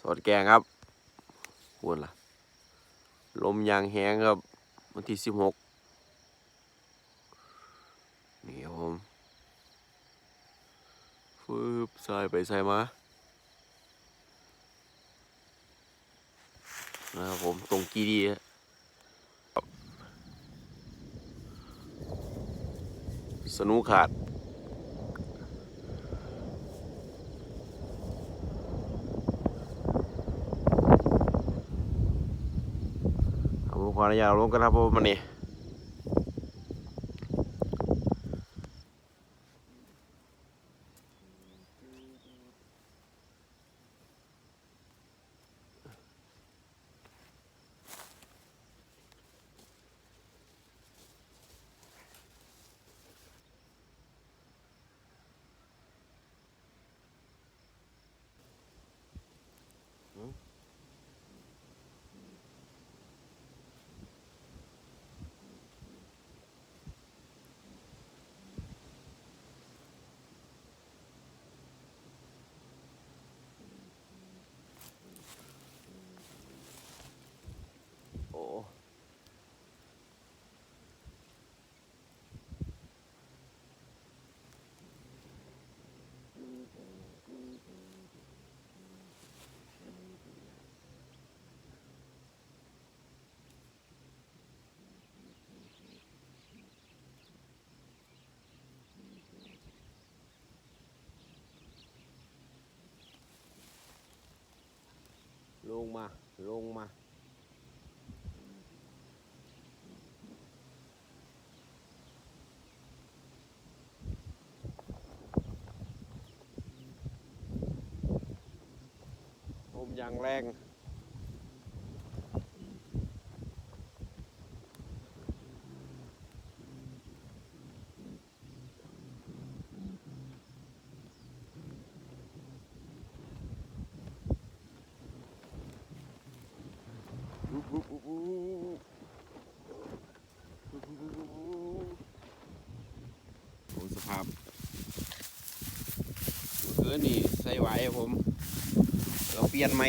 สอดแกงครับพูดล่ะ ลมยางแห้งครับ วันที่สิบหกนี่ครับผมฟืบใส่ไปใส่มา นะครับผมตรงกีดีครับสนุขาด เอาผม ขออนุญาตลงกันครับผมวันนี้โอ้ลง มา ลงมา ลมอย่างแรง ผมสภาพเมื่อนนี่ใส่ไหวผม เราเปลี่ยนใหม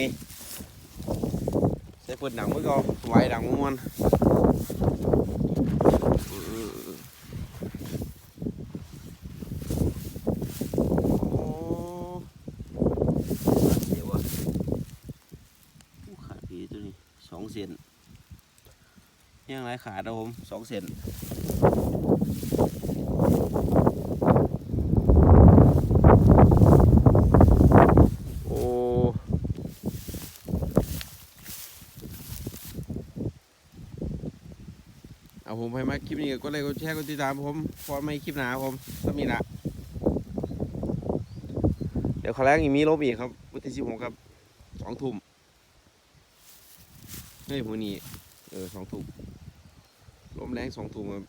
ใส่เปิดหนังไว้ก่อนไหวดังม้วนเดี๋ยววะอู้ขาดพีตัวนี้สองเซนยังไรขาดนะผมสองเซนโอ้ เอาผมไปมาคลิปนี้ก็เลยกดแชร์กดติดตามผมพอไม่คลิปหนาผมก็มีละเดี๋ยวครั้งแรกอีกมีลบอีกครับวันที่สิบหกครับสองทุ่มเฮ้ยวันนี้เออสองทุ่มลมแรงสองทุ่มครับ